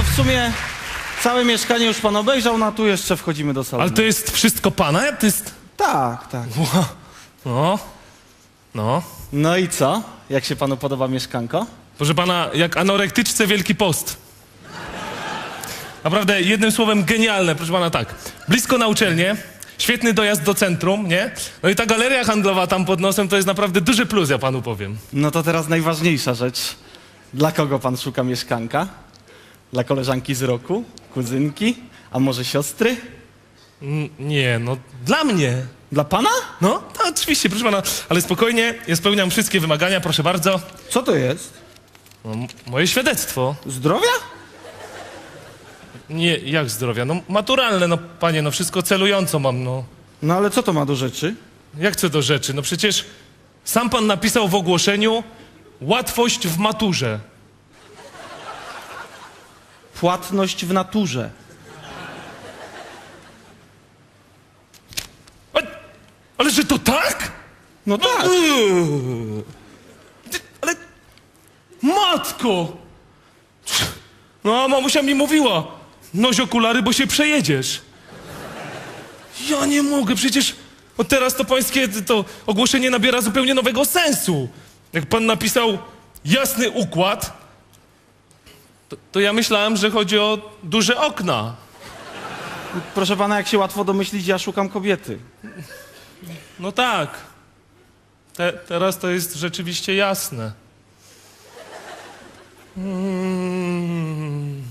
to w sumie całe mieszkanie już pan obejrzał, no a tu jeszcze wchodzimy do salonu. Ale to jest wszystko pana? To jest... Tak, tak. No, no. No i co? Jak się panu podoba mieszkanko? Proszę pana, jak anorektyczce Wielki Post. Naprawdę, jednym słowem genialne, proszę pana, tak. Blisko na uczelnię, świetny dojazd do centrum, nie? No i ta galeria handlowa tam pod nosem to jest naprawdę duży plus, ja panu powiem. No to teraz najważniejsza rzecz. Dla kogo pan szuka mieszkanka? Dla koleżanki z roku? Kuzynki? A może siostry? Mm, Nie, no dla mnie. Dla pana? No, to oczywiście, proszę pana, ale spokojnie, ja spełniam wszystkie wymagania, proszę bardzo. Co to jest? No, m- moje świadectwo. Zdrowia? Nie, jak zdrowia? No maturalne, no panie, no wszystko celująco mam, no. No ale co to ma do rzeczy? Jak co do rzeczy? No przecież sam pan napisał w ogłoszeniu łatwość w maturze. Płatność w naturze. A, ale że to tak? No tak. Ty, Ale matko! No, mamusia mi mówiła, noś okulary, bo się przejedziesz. Ja nie mogę, przecież od teraz to pańskie to ogłoszenie nabiera zupełnie nowego sensu. Jak pan napisał jasny układ, to, to ja myślałem, że chodzi o duże okna. Proszę pana, jak się łatwo domyślić, ja szukam kobiety. No tak. Te, teraz to jest rzeczywiście jasne. Mm.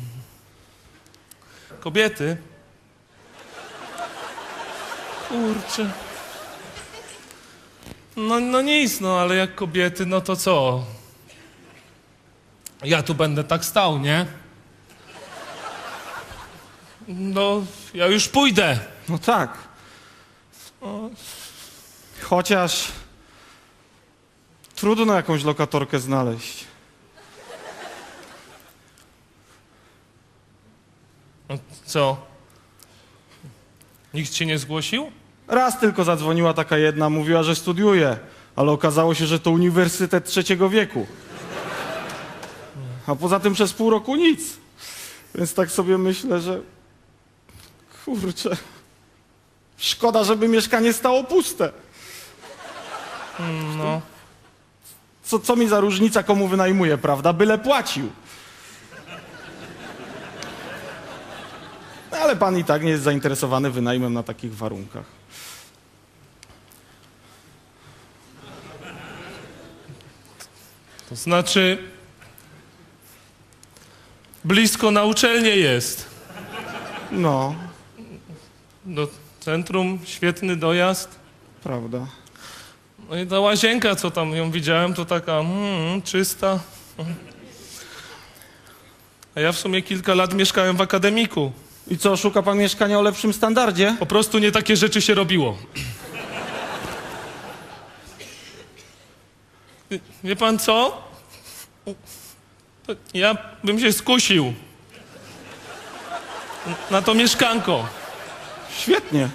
Kobiety. Kurczę. No, no nic, no ale jak kobiety, no to co? Ja tu będę tak stał, nie? No, ja już pójdę. No tak. Chociaż trudno jakąś lokatorkę znaleźć. No co? Nikt się nie zgłosił? Raz tylko zadzwoniła taka jedna, mówiła, że studiuje, ale okazało się, że to Uniwersytet Trzeciego Wieku. A poza tym przez pół roku nic. Więc tak sobie myślę, że kurczę, szkoda, żeby mieszkanie stało puste. No. Co, co mi za różnica, komu wynajmuję, prawda? Byle płacił. No, Ale pan i tak nie jest zainteresowany wynajmem na takich warunkach. To znaczy. Blisko na uczelnię jest. No, Do centrum, świetny dojazd. prawda. No i ta łazienka, co tam ją widziałem, to taka mm, czysta. A ja w sumie kilka lat mieszkałem w akademiku. I co, szuka pan mieszkania o lepszym standardzie? Po prostu nie takie rzeczy się robiło. Wie- Wie pan co? Ja bym się skusił. Na to mieszkanko. Świetnie.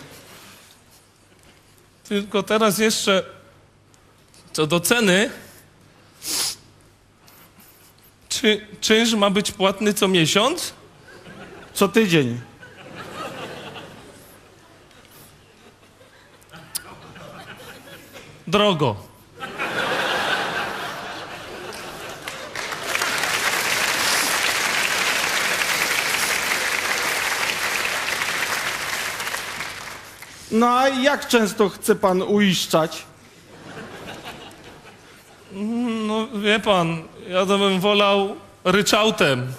Tylko teraz jeszcze co do ceny. Czy czynsz ma być płatny co miesiąc? Co tydzień. Drogo. No a jak często chce pan uiszczać? No wie pan, ja to bym wolał ryczałtem.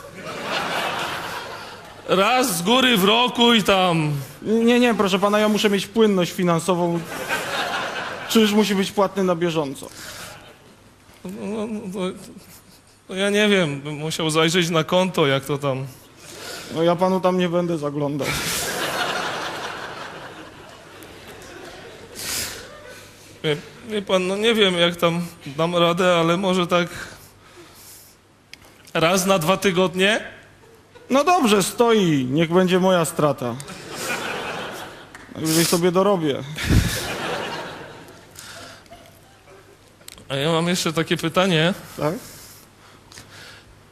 Raz z góry w roku i tam. Nie, nie, proszę pana, ja muszę mieć płynność finansową. Czyż musi być płatny na bieżąco? No, no, to, to ja nie wiem, bym musiał zajrzeć na konto, jak to tam. No ja panu tam nie będę zaglądał. Wie, wie pan, no nie wiem, jak tam dam radę, ale może tak. Raz na dwa tygodnie? No dobrze, stoi, niech będzie moja strata. Najwyżej sobie dorobię. A ja mam jeszcze takie pytanie. Tak?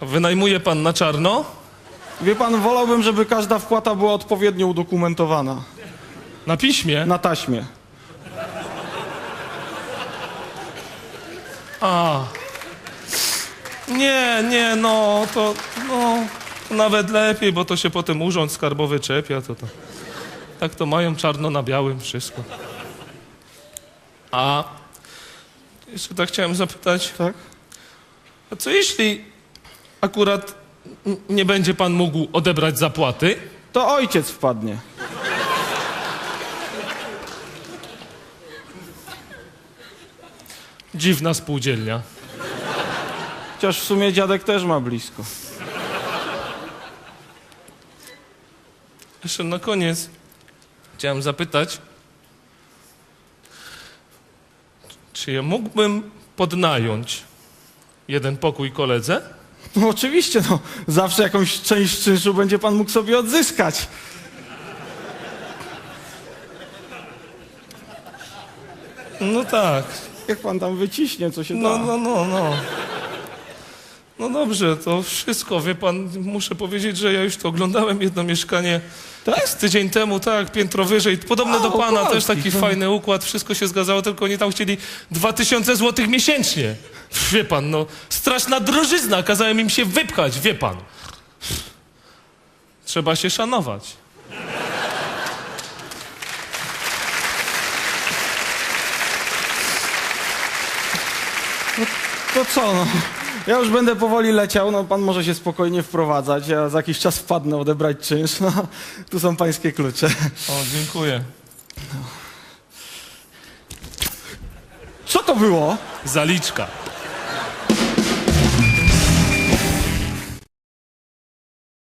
Wynajmuje pan na czarno? Wie pan, wolałbym, żeby każda wpłata była odpowiednio udokumentowana. Na piśmie? Na taśmie. A. Nie, nie, no to, no, to nawet lepiej, bo to się potem urząd skarbowy czepia, to to. Tak to mają czarno na białym wszystko. A jeszcze tak chciałem zapytać, Tak? a co jeśli akurat nie będzie pan mógł odebrać zapłaty? To ojciec wpadnie. Dziwna spółdzielnia. Chociaż w sumie dziadek też ma blisko. Jeszcze na koniec chciałem zapytać, czy ja mógłbym podnająć jeden pokój koledze? No oczywiście, no. Zawsze jakąś część czynszu będzie pan mógł sobie odzyskać. No tak. Jak pan tam wyciśnie, co się No, da. no, no, no. No dobrze, to wszystko, wie pan, muszę powiedzieć, że ja już to oglądałem jedno mieszkanie Tak? z tydzień temu, tak, piętro wyżej, podobne A, do pana, Opolski. też taki fajny układ, wszystko się zgadzało, tylko oni tam chcieli 2000 złotych miesięcznie. Wie pan, no, straszna drożyzna, kazałem im się wypchać, wie pan. Trzeba się szanować. To co, no? Ja już będę powoli leciał, no pan może się spokojnie wprowadzać, ja za jakiś czas wpadnę odebrać czynsz, no. Tu są pańskie klucze. O, dziękuję. Co to było? Zaliczka.